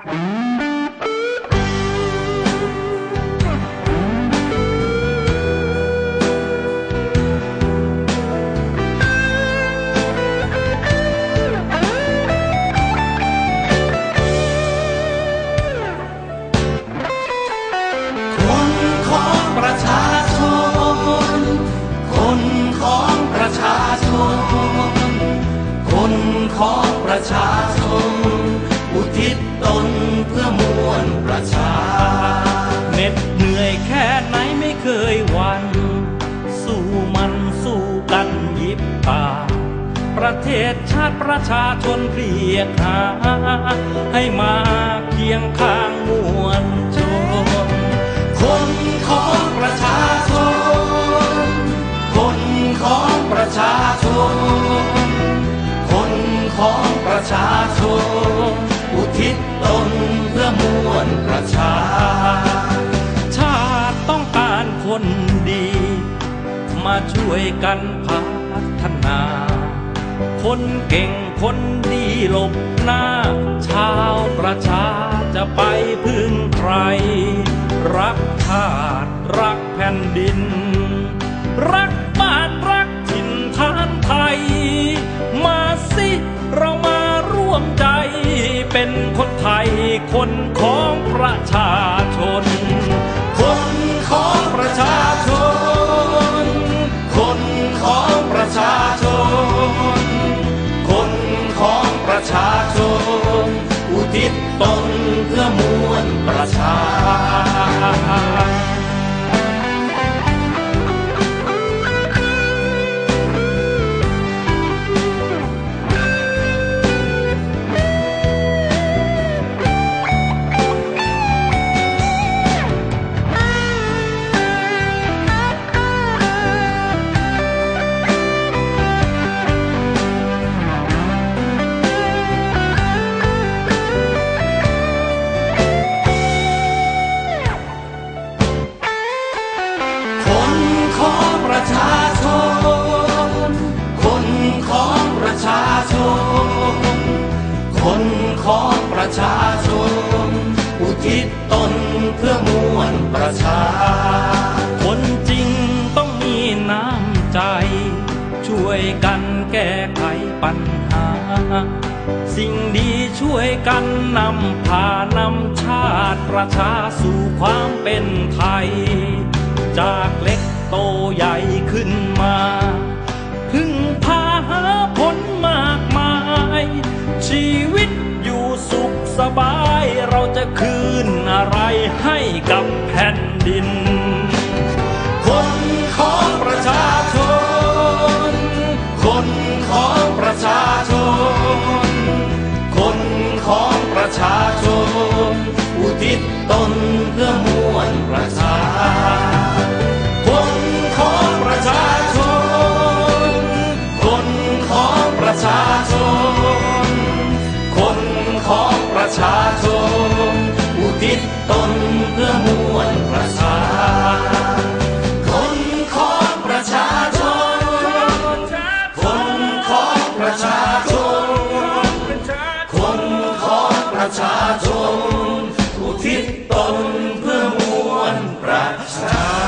คนของประชาชน คนของประชาชน คนของประชา ประเทศชาติประชาชนเรียกหาให้มาเคียงข้างมวลชน คนของประชาชน คนของประชาชน คนของประชาชน อุทิศตนเพื่อมวลประชา ชาติต้องการคนดี มาช่วยกันพัฒนา คนเก่งคนดีหลบหน้า ชาวประชาจะไปพึ่งใคร รักชาติรักแผ่นดิน รักบ้านรักถิ่นฐานไทย มาสิเรามาร่วมใจ เป็นคนไทยคนของประชา ชาชน อุทิศตนเพื่อมวลประชา คนจริงต้องมีน้ำใจ ช่วยกันแก้ไขปัญหา สิ่งดีช่วยกันนำพานำชาติประชาสู่ความเป็นไทย จากเล็กโตใหญ่ขึ้น บาย เราจะคืนอะไรให้กับแผ่นดิน คนของประชาชน คนของประชาชน คนของประชาชน อุทิศตนเพื่อมว ชนอุทิศตนเพื่อมวลประชา